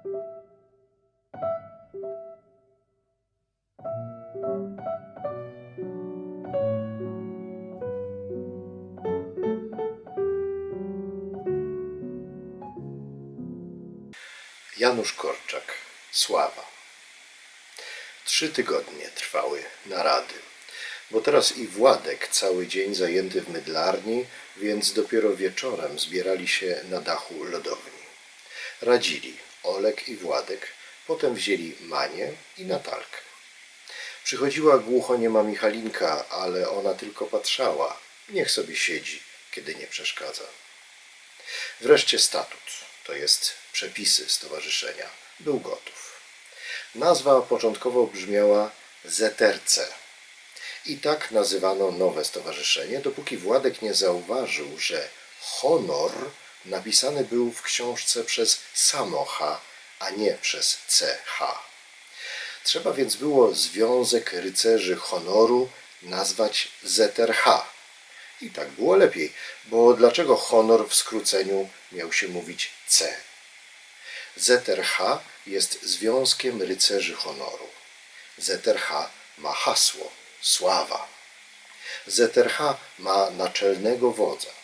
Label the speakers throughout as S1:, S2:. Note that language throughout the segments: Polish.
S1: Janusz Korczak, Sława. Trzy tygodnie trwały narady, bo teraz i Władek cały dzień zajęty w mydlarni, więc dopiero wieczorem zbierali się na dachu lodowni. Radzili Olek i Władek, potem wzięli Manię i Natalkę. Przychodziła głuchoniema Michalinka, ale ona tylko patrzała. Niech sobie siedzi, kiedy nie przeszkadza. Wreszcie statut, to jest przepisy stowarzyszenia, był gotów. Nazwa początkowo brzmiała Zeterce. I tak nazywano nowe stowarzyszenie, dopóki Władek nie zauważył, że honor napisany był w książce przez samo H, a nie przez CH. Trzeba więc było Związek Rycerzy Honoru nazwać ZRH. I tak było lepiej, bo dlaczego honor w skróceniu miał się mówić C? ZRH jest Związkiem Rycerzy Honoru. ZRH ma hasło Sława. ZRH ma naczelnego wodza.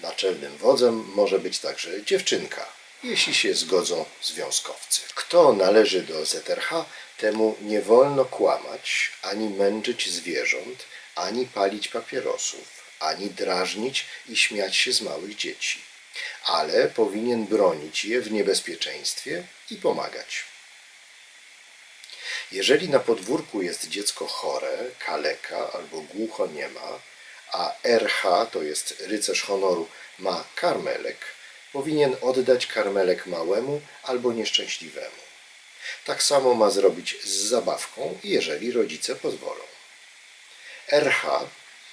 S1: Naczelnym wodzem może być także dziewczynka, jeśli się zgodzą związkowcy. Kto należy do ZRH, temu nie wolno kłamać, ani męczyć zwierząt, ani palić papierosów, ani drażnić i śmiać się z małych dzieci, ale powinien bronić je w niebezpieczeństwie i pomagać. Jeżeli na podwórku jest dziecko chore, kaleka albo głuchoniema, a RH, to jest rycerz honoru, ma karmelek, powinien oddać karmelek małemu albo nieszczęśliwemu. Tak samo ma zrobić z zabawką, jeżeli rodzice pozwolą. RH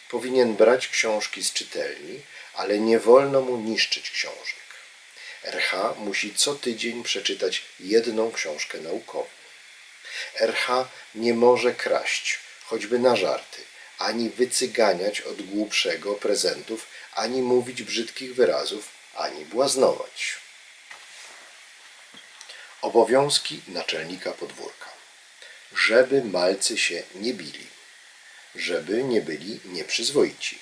S1: powinien brać książki z czytelni, ale nie wolno mu niszczyć książek. RH musi co tydzień przeczytać jedną książkę naukową. RH nie może kraść, choćby na żarty, ani wycyganiać od głupszego prezentów, ani mówić brzydkich wyrazów, ani błaznować. Obowiązki naczelnika podwórka. Żeby malcy się nie bili, żeby nie byli nieprzyzwoici,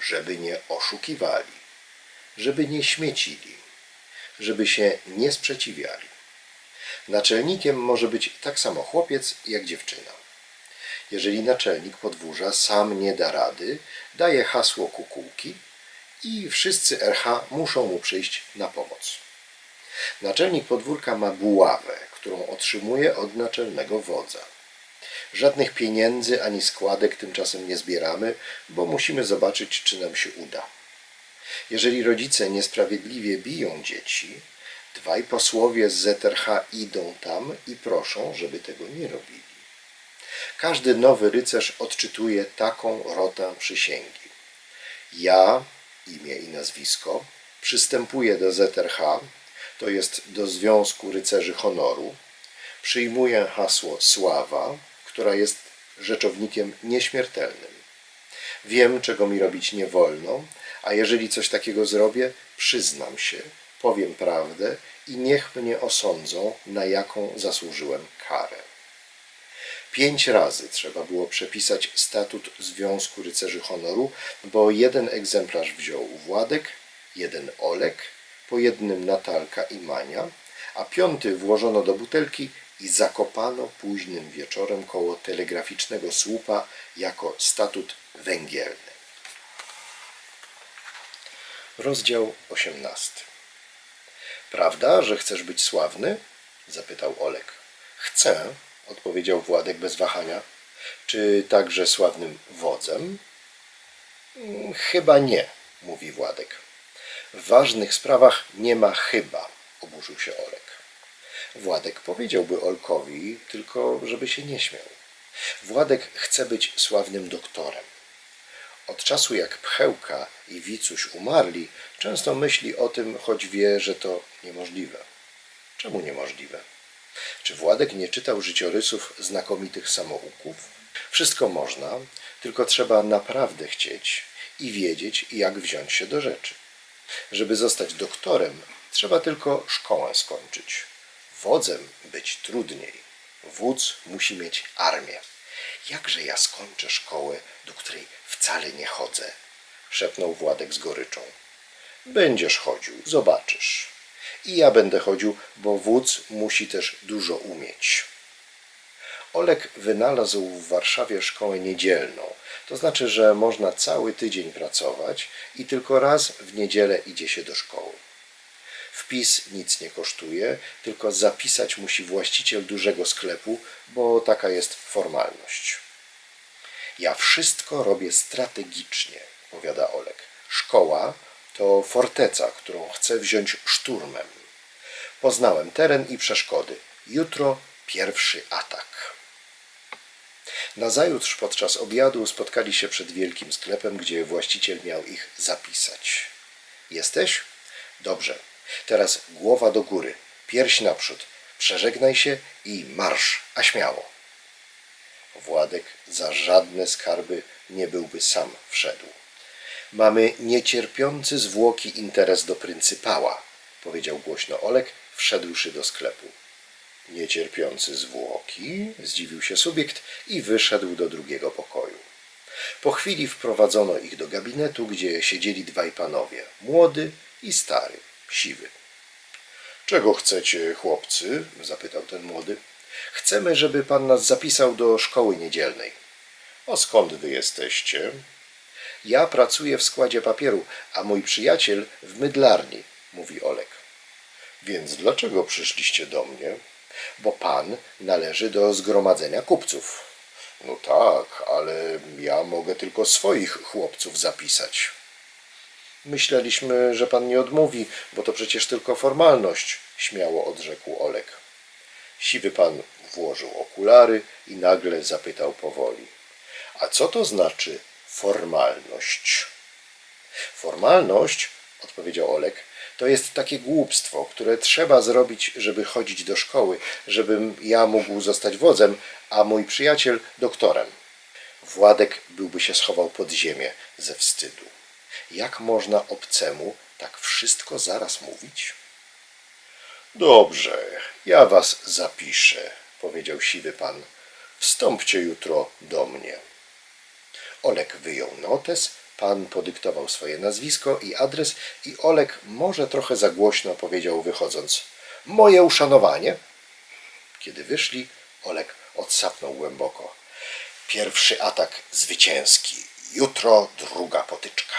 S1: żeby nie oszukiwali, żeby nie śmiecili, żeby się nie sprzeciwiali. Naczelnikiem może być tak samo chłopiec jak dziewczyna. Jeżeli naczelnik podwórza sam nie da rady, daje hasło kukułki i wszyscy RH muszą mu przyjść na pomoc. Naczelnik podwórka ma buławę, którą otrzymuje od naczelnego wodza. Żadnych pieniędzy ani składek tymczasem nie zbieramy, bo musimy zobaczyć, czy nam się uda. Jeżeli rodzice niesprawiedliwie biją dzieci, dwaj posłowie z ZRH idą tam i proszą, żeby tego nie robili. Każdy nowy rycerz odczytuje taką rotę przysięgi. Ja, imię i nazwisko, przystępuję do ZRH, to jest do Związku Rycerzy Honoru, przyjmuję hasło Sława, która jest rzeczownikiem nieśmiertelnym. Wiem, czego mi robić nie wolno, a jeżeli coś takiego zrobię, przyznam się, powiem prawdę i niech mnie osądzą, na jaką zasłużyłem karę. Pięć razy trzeba było przepisać statut Związku Rycerzy Honoru, bo jeden egzemplarz wziął Władek, jeden Olek, po jednym Natalka i Mania, a piąty włożono do butelki i zakopano późnym wieczorem koło telegraficznego słupa jako statut węgielny. Rozdział 18 Prawda, że chcesz być sławny? zapytał Olek. Chcę, odpowiedział Władek bez wahania. Czy także sławnym wodzem? "Mm, Chyba nie, mówi Władek. W ważnych sprawach nie ma chyba, oburzył się Olek. Władek powiedziałby Olkowi, tylko żeby się nie śmiał. Władek chce być sławnym doktorem. Od czasu jak Pchełka i Wicuś umarli, często myśli o tym, choć wie, że to niemożliwe. Czemu niemożliwe? Czy Władek nie czytał życiorysów znakomitych samouków? Wszystko można, tylko trzeba naprawdę chcieć i wiedzieć, jak wziąć się do rzeczy. Żeby zostać doktorem, trzeba tylko szkołę skończyć. Wodzem być trudniej. Wódz musi mieć armię. Jakże ja skończę szkołę, do której wcale nie chodzę? szepnął Władek z goryczą. Będziesz chodził, zobaczysz. I ja będę chodził, bo wódz musi też dużo umieć. Olek wynalazł w Warszawie szkołę niedzielną, to znaczy, że można cały tydzień pracować i tylko raz w niedzielę idzie się do szkoły. Wpis nic nie kosztuje, tylko zapisać musi właściciel dużego sklepu, bo taka jest formalność. Ja wszystko robię strategicznie, powiada Olek. Szkoła to forteca, którą chcę wziąć szturmem. Poznałem teren i przeszkody. Jutro pierwszy atak. Nazajutrz podczas obiadu spotkali się przed wielkim sklepem, gdzie właściciel miał ich zapisać. Jesteś? Dobrze. Teraz głowa do góry, pierś naprzód. Przeżegnaj się i marsz, a śmiało. Władek za żadne skarby nie byłby sam wszedł. Mamy niecierpiący zwłoki interes do pryncypała, powiedział głośno Olek, wszedłszy do sklepu. Niecierpiący zwłoki? zdziwił się subiekt i wyszedł do drugiego pokoju. Po chwili wprowadzono ich do gabinetu, gdzie siedzieli dwaj panowie, młody i stary, siwy. Czego chcecie, chłopcy? zapytał ten młody. Chcemy, żeby pan nas zapisał do szkoły niedzielnej. A skąd wy jesteście? Ja pracuję w składzie papieru, a mój przyjaciel w mydlarni, mówi Olek. Więc dlaczego przyszliście do mnie? Bo pan należy do zgromadzenia kupców. No tak, ale ja mogę tylko swoich chłopców zapisać. Myśleliśmy, że pan nie odmówi, bo to przecież tylko formalność, śmiało odrzekł Olek. Siwy pan włożył okulary i nagle zapytał powoli. A co to znaczy formalność? Formalność, odpowiedział Olek, to jest takie głupstwo, które trzeba zrobić, żeby chodzić do szkoły, żebym ja mógł zostać wodzem, a mój przyjaciel doktorem. Władek byłby się schował pod ziemię ze wstydu. Jak można obcemu tak wszystko zaraz mówić? Dobrze, ja was zapiszę, powiedział siwy pan. Wstąpcie jutro do mnie. Olek wyjął notes, pan podyktował swoje nazwisko i adres i Olek może trochę za głośno powiedział wychodząc moje uszanowanie. Kiedy wyszli, Olek odsapnął głęboko. Pierwszy atak zwycięski. Jutro druga potyczka.